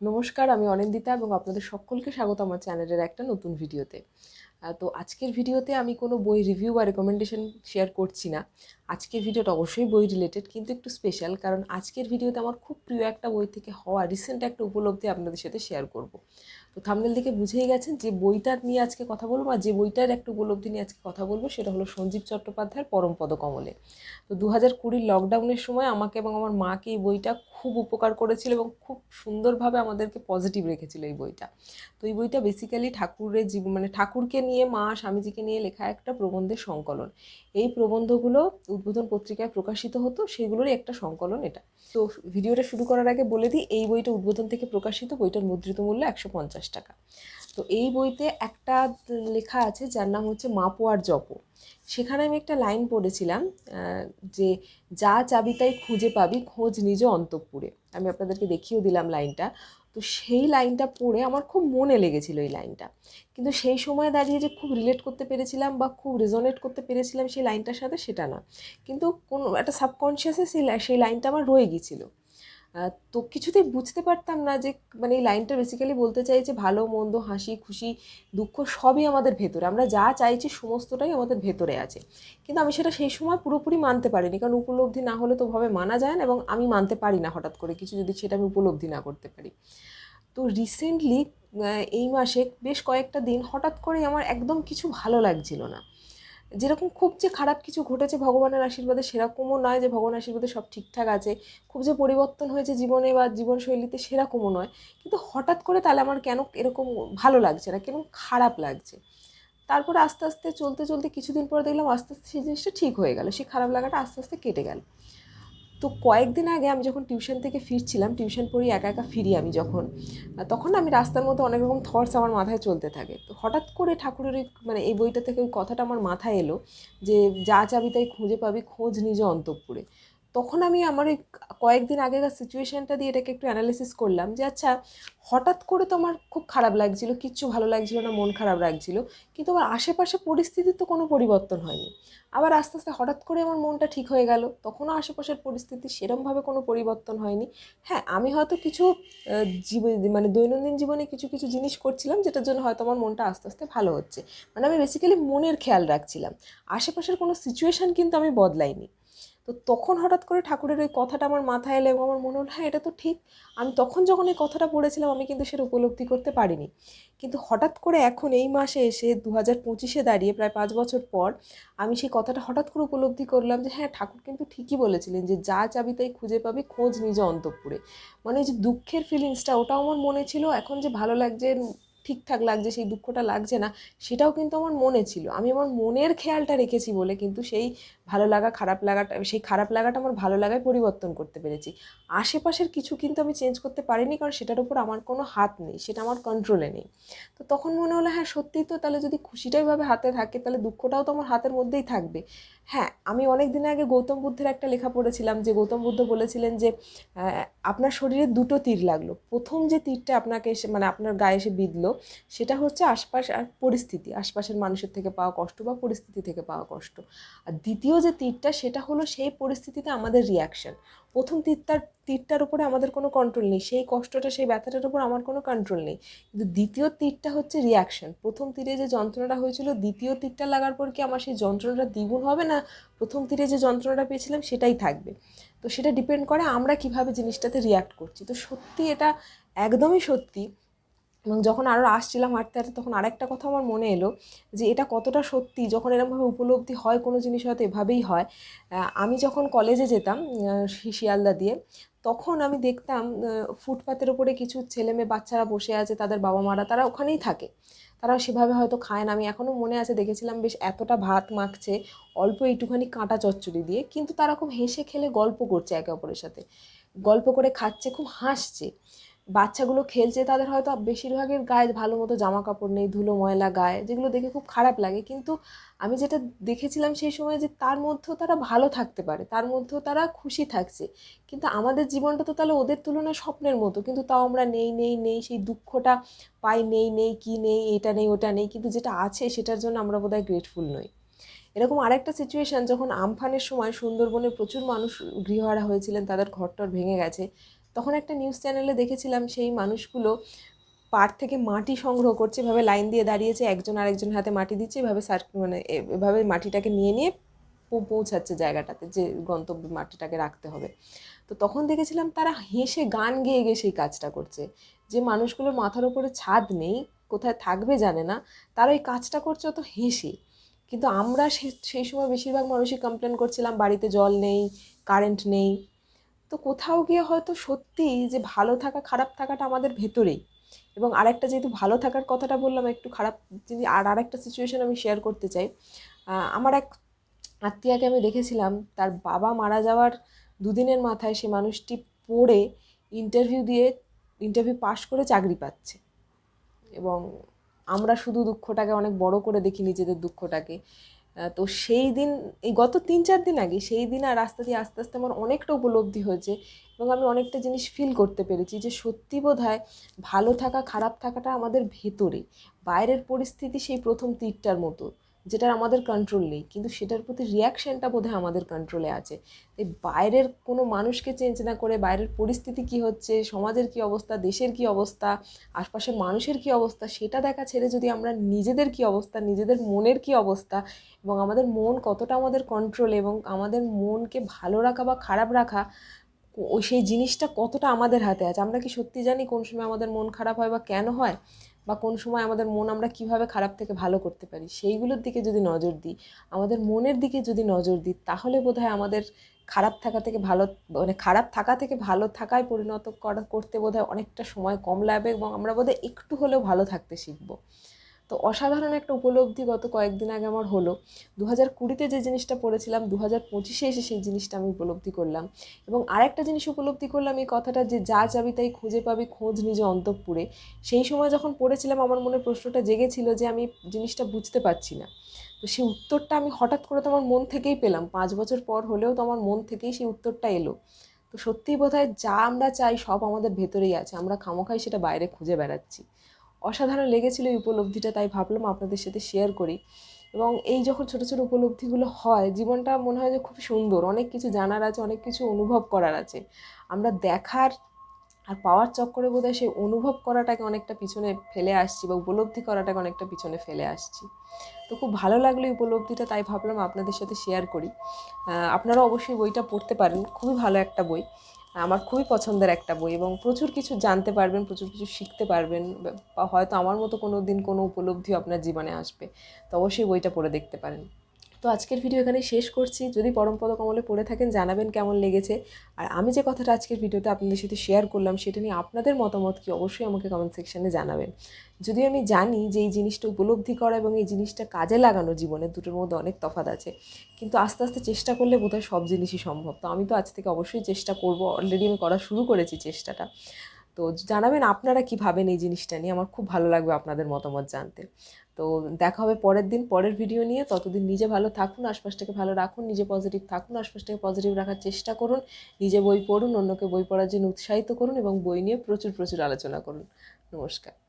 নমস্কার আমি অনিন্দিতা এবং আপনাদের সকলকে স্বাগত আমার চ্যানেলের একটা নতুন ভিডিওতে। তো আজকের ভিডিওতে আমি কোনো বই রিভিউ বা রেকমেন্ডেশন শেয়ার করছি না। আজকের ভিডিওটা অবশ্যই বই রিলেটেড কিন্তু একটু স্পেশাল কারণ আজকের ভিডিওতে আমার খুব প্রিয় একটা বই থেকে হওয়া রিসেন্ট একটা উপলব্ধি আপনাদের সাথে শেয়ার করব। তো থামনেল থেকে বুঝেই গেছেন যে বইটার নিয়ে আজকে কথা বলব, আর যে বইটার একটা উপলব্ধি নিয়ে আজকে কথা বলব, সেটা হলো সঞ্জীব চট্টোপাধ্যায়ের পরমপদ কমলে তো দু হাজার কুড়ির লকডাউনের সময় আমাকে এবং আমার মাকে এই বইটা খুব উপকার করেছিল এবং খুব সুন্দরভাবে আমাদেরকে পজিটিভ রেখেছিল এই বইটা। তো এই বইটা বেসিক্যালি ঠাকুরের জীবন মানে ঠাকুরকে নিয়ে মা স্বামীজিকে নিয়ে লেখা একটা প্রবন্ধের সংকলন। এই প্রবন্ধগুলো উদ্বোধন পত্রিকায় প্রকাশিত হতো, সেগুলোরই একটা সংকলন এটা। তো ভিডিওটা শুরু করার আগে বলে দিই, এই বইটা উদ্বোধন থেকে প্রকাশিত, বইটার মুদ্রিত মূল্য একশো পঞ্চাশ টাকা। তো এই বইতে একটা লেখা আছে, যার নাম হচ্ছে মাপো আর জপো। সেখানে আমি একটা লাইন পড়েছিলাম যে যা চাবি তাই খুঁজে পাবি, খোঁজ নিজ অন্তঃপুরে। আমি আপনাদেরকে দেখিয়েও দিলাম লাইনটা। তো সেই লাইনটা পড়ে আমার খুব মনে লেগেছিল এই লাইনটা। কিন্তু সেই সময় দাঁড়িয়ে যে খুব রিলেট করতে পেরেছিলাম বা খুব রেজনেট করতে পেরেছিলাম সেই লাইনটার সাথে সেটা না। কিন্তু কোনো একটা সাবকনশিয়াসে সেই সেই লাইনটা আমার রয়ে গিয়েছিল। তো কিছুতেই বুঝতে পারতাম না যে মানে এই লাইনটা বেসিক্যালি বলতে চাই যে ভালো, মন্দ, হাসি, খুশি, দুঃখ সবই আমাদের ভেতরে। আমরা যা চাইছি সমস্তটাই আমাদের ভেতরে আছে। কিন্তু আমি সেটা সেই সময় পুরোপুরি মানতে পারিনি। কারণ উপলব্ধি না হলে তো ভাবে মানা যায় না এবং আমি মানতে পারি না হঠাৎ করে কিছু যদি সেটা আমি উপলব্ধি না করতে পারি। তো রিসেন্টলি এই মাসে বেশ কয়েকটা দিন হঠাৎ করে আমার একদম কিছু ভালো লাগছিল না। যেরকম খুব যে খারাপ কিছু ঘটেছে ভগবানের আশীর্বাদে, সেরকমও নয় যে ভগবানের আশীর্বাদে সব ঠিকঠাক আছে। খুব যে পরিবর্তন হয়েছে জীবনে বা জীবনশৈলীতে সেরকমও নয়। কিন্তু হঠাৎ করে তাহলে আমার কেন এরকম ভালো লাগছে না, কেন খারাপ লাগছে? তারপর আস্তে আস্তে চলতে চলতে কিছুদিন পর দেখলাম আস্তে আস্তে সেই জিনিসটা ঠিক হয়ে গেল। সেই খারাপ লাগাটা আস্তে আস্তে কেটে গেল। তো কয়েকদিন আগে আমি যখন টিউশন থেকে ফিরছিলাম টিউশন পড়ি একা একা ফিরি আমি যখন, তখন আমি রাস্তার মধ্যে অনেক রকম থটস আমার মাথায় চলতে থাকে। তো হঠাৎ করে ঠাকুরের মানে এই বইটা থেকে ওই কথাটা আমার মাথায় এলো যে যা চাবি তাই খুঁজে পাবি, খোঁজ নিজ অন্তঃপুরে। তখন আমি আমার ওই কয়েকদিন আগেকার সিচুয়েশানটা দিয়ে এটাকে একটু অ্যানালিসিস করলাম যে আচ্ছা হঠাৎ করে তো আমার খুব খারাপ লাগছিল, কিচ্ছু ভালো লাগছিল না, মন খারাপ লাগছিল, কিন্তু আমার আশেপাশে পরিস্থিতির তো কোনো পরিবর্তন হয়নি। আবার আস্তে আস্তে হঠাৎ করে আমার মনটা ঠিক হয়ে গেল, তখনও আশেপাশের পরিস্থিতি সেরমভাবে কোনো পরিবর্তন হয়নি। হ্যাঁ আমি হয়তো কিছু জীব- মানে দৈনন্দিন জীবনে কিছু কিছু জিনিস করছিলাম, যেটার জন্য হয়তো আমার মনটা আস্তে আস্তে ভালো হচ্ছে। মানে আমি বেসিক্যালি মনের খেয়াল রাখছিলাম। আশেপাশের কোনো সিচুয়েশান কিন্তু আমি বদলাইনি। তো তখন হঠাৎ করে ঠাকুরের ওই কথাটা আমার মাথায় এলে এবং আমার মনে হলো হ্যাঁ এটা তো ঠিক। আমি তখন যখন এই কথাটা পড়েছিলাম আমি কিন্তু সেটা উপলব্ধি করতে পারিনি। কিন্তু হঠাৎ করে এখন এই মাসে এসে দু হাজার পঁচিশে দাঁড়িয়ে প্রায় পাঁচ বছর পর আমি সেই কথাটা হঠাৎ করে উপলব্ধি করলাম যে হ্যাঁ ঠাকুর কিন্তু ঠিকই বলেছিলেন যে, যা চাবি তাই খুঁজে পাবি, খোঁজ নিজ অন্তঃপুরে। মানে যে দুঃখের ফিলিংসটা ওটাও আমার মনে ছিল। এখন যে ভালো লাগছে ঠিকঠাক লাগছে, সেই দুঃখটা লাগছে না, সেটাও কিন্তু আমার মনে ছিল। আমি আমার মনের খেয়ালটা রেখেছি বলে কিন্তু সেই ভালো লাগা, খারাপ লাগাটা, সেই খারাপ লাগাটা আমার ভালো লাগায় পরিবর্তন করতে পেরেছি। আশেপাশের কিছু কিন্তু আমি চেঞ্জ করতে পারিনি কারণ সেটার উপর আমার কোনো হাত নেই, সেটা আমার কন্ট্রোলে নেই। তো তখন মনে হলো হ্যাঁ সত্যিই তো তাহলে যদি খুশিটাই ভাবে হাতে থাকে, তাহলে দুঃখটাও তো আমার হাতের মধ্যেই থাকবে। হ্যাঁ আমি অনেক দিন আগে গৌতম বুদ্ধের একটা লেখা পড়েছিলাম, যে গৌতম বুদ্ধ বলেছিলেন যে আপনার শরীরে দুটো তীর লাগল। প্রথম যে তীরটা আপনাকে এসে মানে আপনার গায়ে এসে বিঁধলো, সেটা হচ্ছে আশপাশ আর পরিস্থিতি, আশপাশের মানুষের থেকে পাওয়া কষ্ট বা পরিস্থিতি থেকে পাওয়া কষ্ট। আর দ্বিতীয় যে তীরটা, সেটা হলো সেই পরিস্থিতিতে আমাদের রিয়াকশন প্রথম তীরটার তীরটার উপরে আমাদের কোনো কন্ট্রোল নেই, সেই কষ্টটা, সেই ব্যথাটার উপর আমার কোনো কন্ট্রোল নেই। কিন্তু দ্বিতীয় তীরটা হচ্ছে রিয়াকশন প্রথম তীরে যে যন্ত্রণাটা হয়েছিল, দ্বিতীয় তীরটা লাগার পর কি আমার সেই যন্ত্রণাটা দ্বিগুণ হবে না? প্রথম তীরে যে যন্ত্রণাটা পেয়েছিলাম, সেটাই থাকবে। তো সেটা ডিপেন্ড করে আমরা কীভাবে জিনিসটাতে রিয়্যাক্ট করছি। তো সত্যি এটা একদমই সত্যি এবং যখন আরও আসছিলাম হাঁটতে হাঁটতে তখন আরেকটা কথা আমার মনে এলো যে এটা কতটা সত্যি, যখন এরকমভাবে উপলব্ধি হয় কোনো জিনিস হয়তো এভাবেই হয়। আমি যখন কলেজে যেতাম শিয়ালদা দিয়ে, তখন আমি দেখতাম ফুটপাতের উপরে কিছু ছেলে মেয়ে বাচ্চারা বসে আছে, তাদের বাবা মারা তারা ওখানেই থাকে। তারা সেভাবে হয়তো খায় না। আমি এখনও মনে আছে, দেখেছিলাম বেশ এতটা ভাত মাখছে, অল্প একটুখানি কাঁটা চচ্চড়ি দিয়ে, কিন্তু তারা খুব হেসে খেলে গল্প করছে একে অপরের সাথে। গল্প করে খাচ্ছে, খুব হাসছে। বাচ্চাগুলো খেলছে, তাদের হয়তো বেশিরভাগের গায়ে ভালো মতো জামা কাপড় নেই, ধুলো ময়লা গায়ে, যেগুলো দেখে খুব খারাপ লাগে। কিন্তু আমি যেটা দেখেছিলাম সেই সময় যে তার মধ্যেও তারা ভালো থাকতে পারে, তার মধ্যেও তারা খুশি থাকছে। কিন্তু আমাদের জীবনটা তো তাহলে ওদের তুলনায় স্বপ্নের মতো। কিন্তু তাও আমরা নেই নেই নেই, সেই দুঃখটা পাই, নেই নেই, কি নেই, এটা নেই, ওটা নেই। কিন্তু যেটা আছে সেটার জন্য আমরা বোধহয় গ্রেটফুল নই। এরকম আরেকটা সিচুয়েশান যখন আমফানের সময় সুন্দরবনে প্রচুর মানুষ গৃহহারা হয়েছিলেন, তাদের ঘরটর ভেঙে গেছে। তখন একটা নিউজ চ্যানেলে দেখেছিলাম সেই মানুষগুলো পাড় থেকে মাটি সংগ্রহ করছে, এভাবে লাইন দিয়ে দাঁড়িয়েছে, একজন আরেকজন হাতে মাটি দিচ্ছে, এভাবে সার মানে এভাবে মাটিটাকে নিয়ে নিয়ে পৌঁছাচ্ছে জায়গাটাতে, যে গন্তব্যে মাটিটাকে রাখতে হবে। তো তখন দেখেছিলাম তারা হেসে গান গেয়ে গিয়ে সেই কাজটা করছে। যে মানুষগুলোর মাথার উপরে ছাদ নেই, কোথায় থাকবে জানে না, তারা ওই কাজটা করছে অত হেসে। কিন্তু আমরা সেই সময় বেশিরভাগ মানুষই কমপ্লেন করছিলাম, বাড়িতে জল নেই কারেন্ট নেই তো কোথাও গিয়ে হয়তো সত্যি যে ভালো থাকা, খারাপ থাকাটা আমাদের ভেতরেই। এবং আরেকটা যেহেতু ভালো থাকার কথাটা বললাম, একটু খারাপ যদি আর আরেকটা সিচুয়েশন আমি শেয়ার করতে চাই। আমার এক আত্মীয়াকে আমি দেখেছিলাম, তার বাবা মারা যাওয়ার দুদিনের মাথায় সে মানুষটি পড়ে ইন্টারভিউ দিয়ে ইন্টারভিউ পাশ করে চাকরি পাচ্ছে। এবং আমরা শুধু দুঃখটাকে অনেক বড় করে দেখি, নিজেদের দুঃখটাকে। তো সেই দিন, এই গত তিন চার দিন আগে সেই দিন আর রাস্তা দিয়ে আস্তে আস্তে আমার অনেকটা উপলব্ধি হয়েছে এবং আমি অনেকটা জিনিস ফিল করতে পেরেছি যে সত্যি বোধ হয় ভালো থাকা, খারাপ থাকাটা আমাদের ভেতরে। বাইরের পরিস্থিতি সেই প্রথম তীরটার মতো। যেটার আমাদের কন্ট্রোল নেই। কিন্তু সেটার প্রতি রিয়াকশনটা বোধহয় আমাদের কন্ট্রোলে আছে। এই বাইরের কোনো মানুষকে চেঞ্জ না করে বাইরের পরিস্থিতি কি হচ্ছে, সমাজের কি অবস্থা, দেশের কি অবস্থা, আশপাশের মানুষের কি অবস্থা, সেটা দেখা ছেড়ে যদি আমরা নিজেদের কি অবস্থা, নিজেদের মনের কি অবস্থা এবং আমাদের মন কতটা আমাদের কন্ট্রোলে এবং আমাদের মনকে ভালো রাখা বা খারাপ রাখা ওই সেই জিনিসটা কতটা আমাদের হাতে আছে। আমরা কি সত্যি জানি কোন সময় আমাদের মন খারাপ হয় বা কেন হয়? বা কোন সময় আমাদের মন আমরা কীভাবে খারাপ থেকে ভালো করতে পারি, সেইগুলোর দিকে যদি নজর দিই, আমাদের মনের দিকে যদি নজর দিই, তাহলে বোধহয় আমাদের খারাপ থাকা থেকে ভালো মানে খারাপ থাকা থেকে ভালো থাকায় পরিণত করা, করতে বোধহয় অনেকটা সময় কম লাগবে এবং আমরা বোধহয় একটু হলেও ভালো থাকতে শিখব। তো অসাধারণ একটা উপলব্ধি গত কয়েকদিন আগে আমার হলো। দু হাজার কুড়িতে যে জিনিসটা পড়েছিলাম দু হাজার পঁচিশে এসে সেই জিনিসটা আমি উপলব্ধি করলাম। এবং আরেকটা জিনিস উপলব্ধি করলাম এই কথাটা যে, যা চাবি তাই খুঁজে পাবি খোঁজ নিজ অন্তঃপুরে। সেই সময় যখন পড়েছিলাম, আমার মনে প্রশ্নটা জেগেছিল যে, আমি জিনিসটা বুঝতে পারছি না। তো সেই উত্তরটা আমি হঠাৎ করে তো আমার মন থেকেই পেলাম। পাঁচ বছর পর হলেও তো আমার মন থেকেই সেই উত্তরটা এলো। তো সত্যিই বোধহয় যা আমরা চাই সব আমাদের ভেতরেই আছে। আমরা খামোখাই সেটা বাইরে খুঁজে বেড়াচ্ছি। অসাধারণ লেগেছিল এই উপলব্ধিটা, তাই ভাবলাম আপনাদের সাথে শেয়ার করি। এবং এই যখন ছোটো ছোটো উপলব্ধিগুলো হয়, জীবনটা মনে হয় যে খুব সুন্দর। অনেক কিছু জানার আছে, অনেক কিছু অনুভব করার আছে। আমরা দেখার আর পাওয়ার চক্করে বোধহয় সেই অনুভব করাটাকে অনেকটা পিছনে ফেলে আসছি বা উপলব্ধি করাটাকে অনেকটা পিছনে ফেলে আসছি। তো খুব ভালো লাগল এই উপলব্ধিটা, তাই ভাবলাম আপনাদের সাথে শেয়ার করি। আপনারা অবশ্যই বইটা পড়তে পারেন। খুবই ভালো একটা বই। আমার খুবই পছন্দের একটা বই এবং প্রচুর কিছু জানতে পারবেন, প্রচুর কিছু শিখতে পারবেন, বা হয়তো আমার মতো কোনো দিন কোনো উপলব্ধিও আপনার জীবনে আসবে। তো অবশ্যই বইটা পড়ে দেখতে পারেন। তো আজকের ভিডিও এখানে শেষ করছি। যদি পরমপদ কমলে পড়ে থাকেন, জানাবেন কেমন লেগেছে। আর আমি যে কথাটা আজকের ভিডিওতে আপনাদের সাথে শেয়ার করলাম, সেটা নিয়ে আপনাদের মতামত কি, অবশ্যই আমাকে কমেন্ট সেকশনে জানাবেন। যদি আমি জানি যে এই জিনিসটা উপলব্ধি করা এবং এই জিনিসটা কাজে লাগানো জীবনে দুটোর মধ্যে অনেক তফাৎ আছে, কিন্তু আস্তে আস্তে চেষ্টা করলে বোধহয় সব জিনিসই সম্ভব। তো আমি তো আজ থেকে অবশ্যই চেষ্টা করব। অলরেডি আমি করা শুরু করেছি চেষ্টাটা। তো জানাবেন আপনারা কি ভাবেন এই জিনিসটা নিয়ে? আমার খুব ভালো লাগবে আপনাদের মতামত জানতে। তো দেখা হবে পরের দিন, পরের ভিডিও নিয়ে। ততদিন নিজে ভালো থাকুন, আশপাশটাকে ভালো রাখুন, নিজে পজিটিভ থাকুন, আশপাশটাকে পজিটিভ রাখার চেষ্টা করুন, নিজে বই পড়ুন, অন্যকে বই পড়ার জন্য উৎসাহিত করুন এবং বই নিয়ে প্রচুর প্রচুর আলোচনা করুন। নমস্কার।